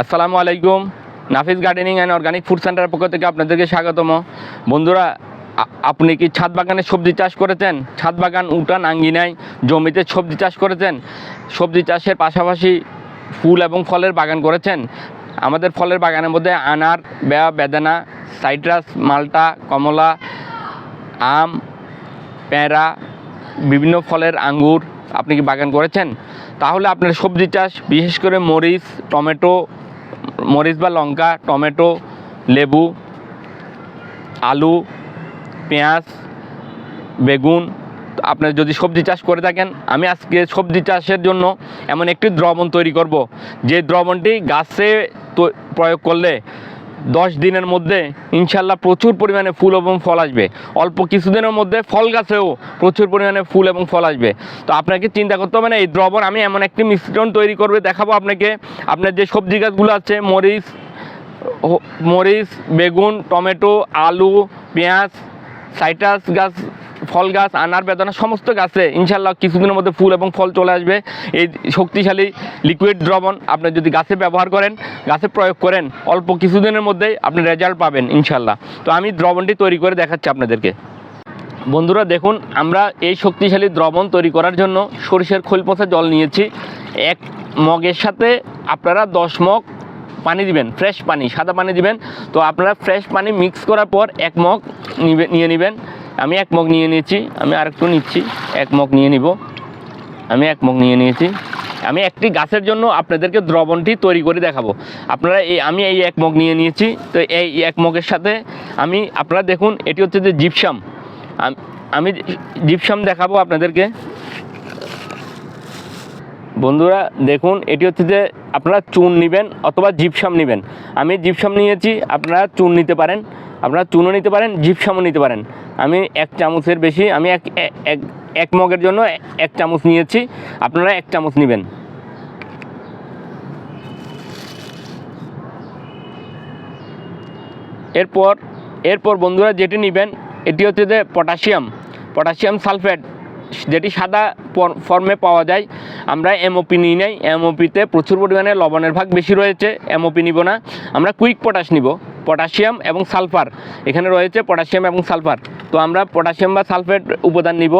আসসালামু আলাইকুম। Nafis gardening and organic food সেন্টারের পক্ষ থেকে আপনাদেরকে স্বাগতম। বন্ধুরা আপনি কি ছাদ বাগানে সবজি চাষ করেছেন? ছাদ বাগান উঠান আঙ্গিনায় জমিতে সবজি চাষ করেছেন? সবজি চাষের পাশাপাশি ফুল এবং ফলের বাগান করেছেন? আমাদের ফলের বাগানের মধ্যে আনার, বেয়া, বেদানা, সাইট্রাস, মালটা, কমলা, আম পেঁড়া বিভিন্ন ফলের আঙ্গুর আপনি কি বাগান করেছেন? তাহলে আপনার সবজি চাষ, বিশেষ করে মরিচ, টমেটো মরিচ বা লঙ্কা, টমেটো, লেবু, আলু, পেঁয়াজ, বেগুন, আপনার যদি সবজি চাষ করে থাকেন, আমি আজকে সবজি চাষের জন্য এমন একটি দ্রবণ তৈরি করব, যে দ্রবণটি গাছে প্রয়োগ করলে দশ দিনের মধ্যে ইনশাল্লাহ প্রচুর পরিমাণে ফুল এবং ফল আসবে। অল্প কিছুদিনের মধ্যে ফল গাছেও প্রচুর পরিমাণে ফুল এবং ফল আসবে। তো আপনাকে চিন্তা করতে হবে না, এই দ্রবণ আমি এমন একটি মিশ্রণ তৈরি করবে, দেখাবো আপনাকে। আপনার যে সবজি গাছগুলো আছে, মরিচ মরিচ, বেগুন, টমেটো, আলু, পেঁয়াজ, সাইটাস গাছ ফল গাছ, আনার বেদনা, সমস্ত গাছে ইনশাল্লাহ কিছুদিনের মধ্যে ফুল এবং ফল চলে আসবে। এই শক্তিশালী লিকুইড দ্রবণ আপনি যদি গাছে ব্যবহার করেন, গাছে প্রয়োগ করেন, অল্প কিছুদিনের মধ্যেই আপনি রেজাল্ট পাবেন ইনশাল্লাহ তো আমি দ্রবণটি তৈরি করে দেখাচ্ছি আপনাদেরকে। বন্ধুরা দেখুন, আমরা এই শক্তিশালী দ্রবণ তৈরি করার জন্য সরিষার খোল পচা জল নিয়েছি। এক মগের সাথে আপনারা দশ মগ পানি দিবেন ফ্রেশ পানি, সাদা পানি দিবেন। তো আপনারা ফ্রেশ পানি মিক্স করার পর এক মগ নিয়ে নেবেন। আমি এক মগ নিয়ে নিয়েছি, আমি আরেকটু নিচ্ছি, এক মগ নিয়ে নিব। আমি এক মগ নিয়ে নিয়েছি। আমি একটি গাছের জন্য আপনাদেরকে দ্রবণটি তৈরি করে দেখাবো। আপনারা এই, আমি এই এক মগ নিয়ে নিয়েছি, তো এই এক মগের সাথে আমি, আপনারা দেখুন, এটি হচ্ছে যে জিপসাম। আম- জিপসাম দেখাবো আপনাদেরকে। বন্ধুরা, দেখুন, এটি হচ্ছে যে আপনারা চুন নেবেন অথবা জিপসাম নেবেন। আমি জিপসাম নিয়েছি, আপনারা চুন নিতে পারেন। আপনারা চুনও নিতে পারেন, জিপসামও নিতে পারেন। আমি এক চামচের বেশি, আমি এক এক মগের জন্য এক চামচ নিয়েছি। আপনারা এক চামচ নেবেন। এরপর এরপর বন্ধুরা যেটি নেবেন, এটি হচ্ছে যে পটাশিয়াম। Potassium sulphate. যেটি সাদা ফর্মে পাওয়া যায়। আমরা এমওপি নিই নাই। এমওপিতে প্রচুর পরিমাণে লবণের ভাগ বেশি রয়েছে। এমওপি নিব না। আমরা কুইক পটাশ নিব। পটাশিয়াম এবং সালফার এখানে রয়েছে পটাশিয়াম এবং সালফার তো আমরা পটাশিয়াম বা সালফেট উপাদান নিব।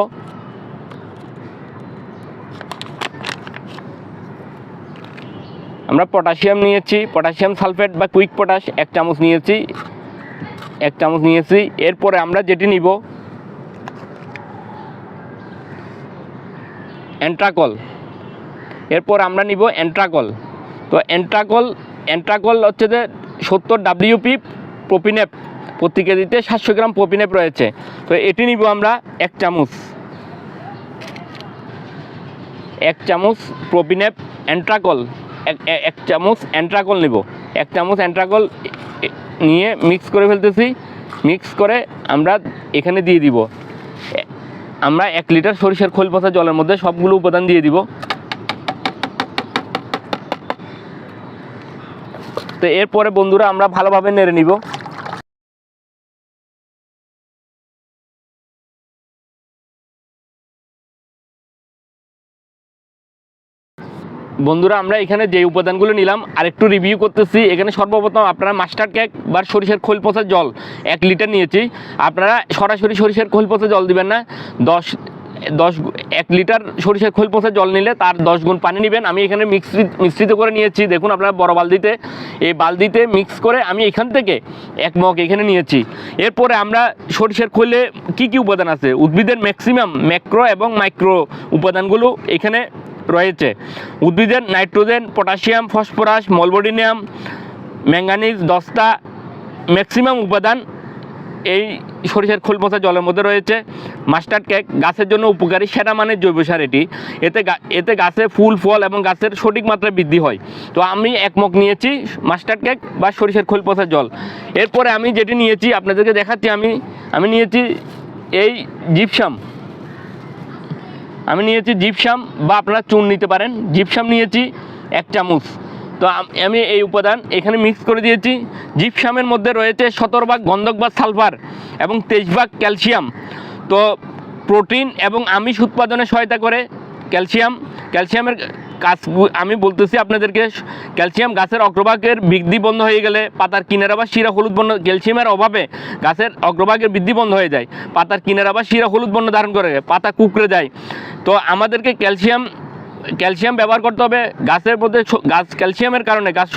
আমরা পটাশিয়াম নিয়েছি। পটাশিয়াম সালফেট বা কুইক পটাশ এক চামচ নিয়েছি। এক চামচ নিয়েছি। এরপরে আমরা যেটি নিব অ্যান্ট্রাকল এরপর আমরা নিব অ্যান্ট্রাকল তো অ্যান্ট্রাকল অ্যান্ট্রাকল হচ্ছে যে সত্তর ডাব্লিউপি প্রোপিনেপ প্রতি কেজিতে সাতশো গ্রাম প্রোপিনেপ রয়েছে। তো এটি নিব আমরা এক চামচ। এক চামচ প্রোপিনেপ অ্যান্ট্রাকল এক চামচ অ্যান্ট্রাকল নিব। এক চামচ অ্যান্ট্রাকল নিয়ে মিক্স করে ফেলতেছি। মিক্স করে আমরা এখানে দিয়ে দিব। আমরা এক লিটার সরিষার খোল পচা জলের মধ্যে সবগুলো উপাদান দিয়ে দিব। তো এরপরে বন্ধুরা আমরা ভালোভাবে নেড়ে নিব। বন্ধুরা, আমরা এখানে যে উপাদানগুলো নিলাম, আরেকটু রিভিউ করতেছি। এখানে সর্বপ্রথম আপনারা মাস্টার্ড কেক বা সরিষার খোল পচা জল এক লিটার নিয়েছি। আপনারা সরাসরি সরিষার খোল পচা জল দিবেন না। দশ দশ এক লিটার সরিষার খোল পচা জল নিলে তার দশ গুণ পানি নেবেন। আমি এখানে মিশ্রিত মিশ্রিত করে নিয়েছি। দেখুন আপনারা বড় বালতিতে, এই বালতিতে মিক্স করে আমি এখান থেকে এক মগ এখানে নিয়েছি। এরপরে আমরা সরিষার খোলে কি কি উপাদান আছে? উদ্ভিদের ম্যাক্সিমাম ম্যাক্রো এবং মাইক্রো উপাদানগুলো এখানে রয়েছে। উদ্ভিদের nitrogen, potassium, phosphorus, molybdenum, manganese, দস্তা, ম্যাক্সিমাম উপাদান এই সরিষার খোল পচা জলের মধ্যে রয়েছে। মাস্টার্ড কেক গাছের জন্য উপকারী, সেরা মানের জৈব সার এটি। এতে এতে গাছে ফুল, ফল এবং গাছের সঠিক মাত্রায় বৃদ্ধি হয়। তো আমি এক মগ নিয়েছি মাস্টার্ড কেক বা সরিষার খোল পচা জল। এরপরে আমি যেটি নিয়েছি, আপনাদেরকে দেখাচ্ছি আমি আমি নিয়েছি এই জিপসাম। আমি নিয়েছি জিপসাম বা আপনারা চুন নিতে পারেন। জিপসাম নিয়েছি এক চামচ তো আমি এই উপাদান এখানে মিক্স করে দিয়েছি। জিপসামের মধ্যে রয়েছে সতেরো ভাগ গন্ধক বা সালফার এবং তেইশ ভাগ ক্যালসিয়াম। তো প্রোটিন এবং আমিষ উৎপাদনে সহায়তা করে ক্যালসিয়াম। ক্যালসিয়ামের কাজ আমি বলতেছি আপনাদেরকে, ক্যালসিয়াম গাছের অগ্রভাগের বৃদ্ধি বন্ধ হয়ে গেলে পাতার কিনারা বা শিরা হলুদ বর্ণ ক্যালসিয়ামের অভাবে গাছের অগ্রভাগের বৃদ্ধি বন্ধ হয়ে যায়। পাতার কিনারা বা শিরা হলুদ বর্ণ ধারণ করে, পাতা কুকড়ে যায়। তো আমাদেরকে ক্যালসিয়াম ক্যালসিয়াম ব্যবহার করতে হবে। গাছের মধ্যে গাছ ক্যালসিয়ামের কারণে গাছ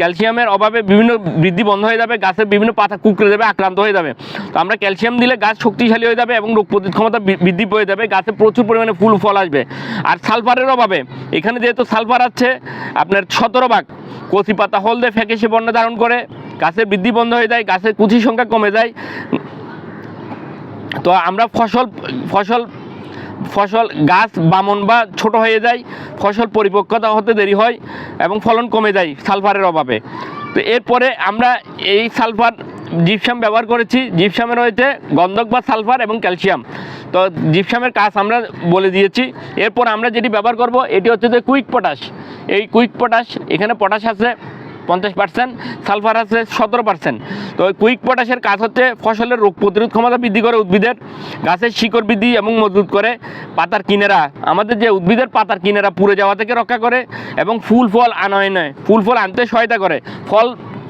ক্যালসিয়ামের অভাবে বিভিন্ন বৃদ্ধি বন্ধ হয়ে যাবে, গাছের বিভিন্ন পাতা কুকড়ে যাবে, আক্রান্ত হয়ে যাবে। তো আমরা ক্যালসিয়াম দিলে গাছ শক্তিশালী হয়ে যাবে এবং রোগ প্রতিরোধ ক্ষমতা বৃদ্ধি পেয়ে যাবে, গাছে প্রচুর পরিমাণে ফুল, ফল আসবে। আর সালফারের অভাবে, এখানে যেহেতু সালফার আছে, আপনার সতেরো ভাগ, কচি পাতা হলদে ফ্যাকেসে বর্ণ ধারণ করে গাছের বৃদ্ধি বন্ধ হয়ে যায়, গাছের কুচির সংখ্যা কমে যায়। তো আমরা ফসল ফসল ফসল গাছ বামন বা ছোট হয়ে যায়, ফসল পরিপক্কতা হতে দেরি হয় এবং ফলন কমে যায় সালফারের অভাবে। তো এরপরে আমরা এই সালফার জিপসাম ব্যবহার করেছি। জিপসামে রয়েছে গন্ধক বা সালফার এবং ক্যালসিয়াম। তো জিপসামের কাজ আমরা বলে দিয়েছি। এরপর আমরা যেটি ব্যবহার করব, এটি হচ্ছে যে কুইক পটাশ। এই কুইক পটাশ, এখানে পটাশ আছে। পঞ্চাশ পার্সেন্ট সালফার আছে সতেরো পার্সেন্ট তো কুইক পটাশের কাজ হচ্ছে ফসলের রোগ প্রতিরোধ ক্ষমতা বৃদ্ধি করে উদ্ভিদের, গাছের শিকড় বৃদ্ধি এবং মজবুত করে পাতার কিনেরা। আমাদের যে উদ্ভিদের পাতার কিনেরা পুড়ে যাওয়া থেকে রক্ষা করে এবং ফুল ফল আনয়নে ফুল ফল আনতে সহায়তা করে, ফল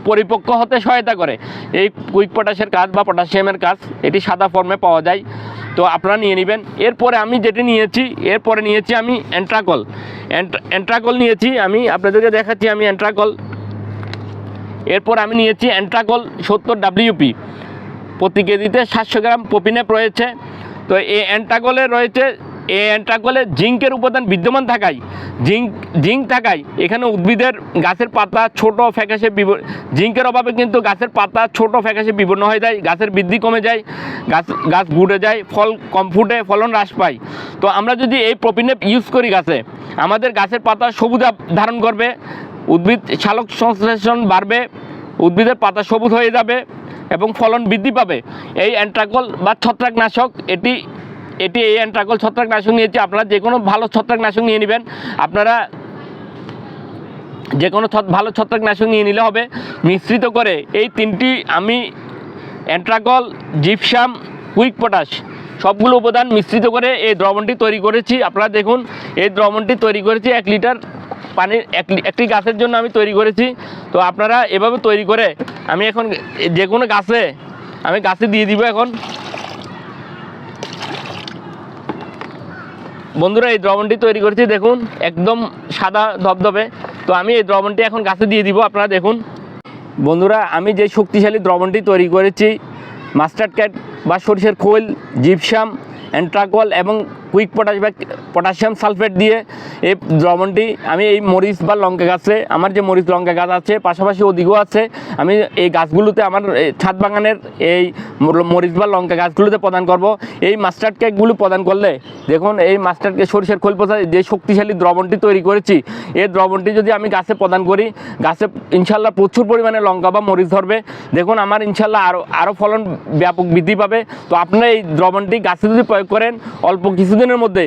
পরিপক্ক হতে সহায়তা করে। এই কুইক পটাশের কাজ বা পটাশিয়ামের কাজ, এটি সাদা ফর্মে পাওয়া যায়। তো আপনারা নিয়ে নেবেন। এরপরে আমি যেটি নিয়েছি, এরপরে নিয়েছি আমি অ্যান্ট্রাকল অ্যান্ট্রাকল নিয়েছি আমি, আপনাদেরকে দেখাচ্ছি আমি অ্যান্ট্রাকল এরপর আমি নিয়েছি অ্যান্ট্রাকল সত্তর ডাব্লিউপি প্রতি কেজিতে সাতশো গ্রাম পপিনেপ রয়েছে। তো এই অ্যান্ট্রাকলে রয়েছে, এই অ্যান্ট্রাকলে জিঙ্কের উপাদান বিদ্যমান থাকায়, জিঙ্ক জিঙ্ক থাকায় এখানে উদ্ভিদের গাছের পাতা ছোট ফ্যাকাশে জিঙ্কের অভাবে কিন্তু গাছের পাতা ছোট ফ্যাকাশে বিবর্ণ হয়ে যায়, গাছের বৃদ্ধি কমে যায়, গাছ গাছ গুড়ে যায়, ফল কম ফুটে, ফলন হ্রাস পায়। তো আমরা যদি এই প্রপিনেপ ইউজ করি গাছে, আমাদের গাছের পাতা সবুজ ধারণ করবে উদ্ভিদ শালক সংশ্লেষণ বাড়বে, উদ্ভিদের পাতা সবুজ হয়ে যাবে এবং ফলন বৃদ্ধি পাবে। এই অ্যান্ট্রাকল বা ছত্রাকনাশক, এটি এটি এই অ্যান্ট্রাকল ছত্রাকনাশক নিয়েছি আপনারা যে কোনো ভালো ছত্রাকনাশক নিয়ে নেবেন, আপনারা যে কোনো ভালো ছত্রাকনাশক নিয়ে নিলে হবে। মিশ্রিত করে এই তিনটি আমি অ্যান্ট্রাকল, জিপসাম, কুইক পটাশ সবগুলো উপাদান মিশ্রিত করে এই দ্রবণটি তৈরি করেছি। আপনারা দেখুন, এই দ্রবণটি তৈরি করেছি এক লিটার পানির এক একটি গাছের জন্য আমি তৈরি করেছি। তো আপনারা এভাবে তৈরি করে আমি এখন যে কোনো গাছে আমি গাছে দিয়ে দিব এখন। বন্ধুরা, এই দ্রবণটি তৈরি করেছি, দেখুন, একদম সাদা ধবধবে। তো আমি এই দ্রবণটি এখন গাছে দিয়ে দিব, আপনারা দেখুন। বন্ধুরা, আমি যে শক্তিশালী দ্রবণটি তৈরি করেছি, মাস্টার্ড ক্যাট বা সরিষার খোল, জিপসাম, অ্যান্ট্রাকল এবং কুইক পটাশ বা পটাশিয়াম সালফেট দিয়ে এই দ্রবণটি, আমি এই মরিচ বা লঙ্কা গাছে, আমার যে মরিচ লঙ্কা গাছ আছে, পাশাপাশি ওদিকেও আছে, আমি এই গাছগুলোতে আমার ছাদ বাগানের এই মরিচ বা লঙ্কা গাছগুলোতে প্রদান করব। এই মাস্টার্ড কেকগুলো প্রদান করলে, দেখুন, এই মাস্টার্ড কেক সরিষার খোল পচা, যে শক্তিশালী দ্রবণটি তৈরি করেছি, এই দ্রবণটি যদি আমি গাছে প্রদান করি, গাছে ইনশাল্লাহ প্রচুর পরিমাণে লঙ্কা বা মরিচ ধরবে। দেখুন, আমার ইনশাল্লাহ আরও আরও ফলন ব্যাপক বৃদ্ধি পাবে। তো আপনারা এই দ্রবণটি গাছে যদি প্রয়োগ করেন, অল্প কিছুদিনের মধ্যে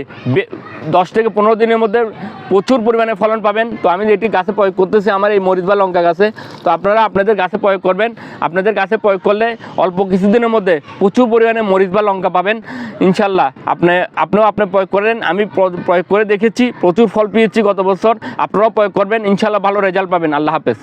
দশ থেকে পনেরো দিনের মধ্যে প্রচুর পরিমাণে ফলন পাবেন। তো আমি এটি গাছে প্রয়োগ করতেছি আমার এই মরিচ বা লঙ্কা গাছে। তো আপনারা আপনাদের গাছে প্রয়োগ করবেন। আপনাদের গাছে প্রয়োগ করলে অল্প কিছুদিনের মধ্যে প্রচুর পরিমাণে মরিচ বা লঙ্কা পাবেন। ইনশাল্লাহ আপনি, আপনিও আপনি প্রয়োগ করেন। আমি প্রয়োগ করে দেখেছি, প্রচুর ফল পেয়েছি গত বছর। আপনারাও প্রয়োগ করবেন। ইনশাল্লাহ ভালো রেজাল্ট পাবেন। আল্লাহ হাফেজ।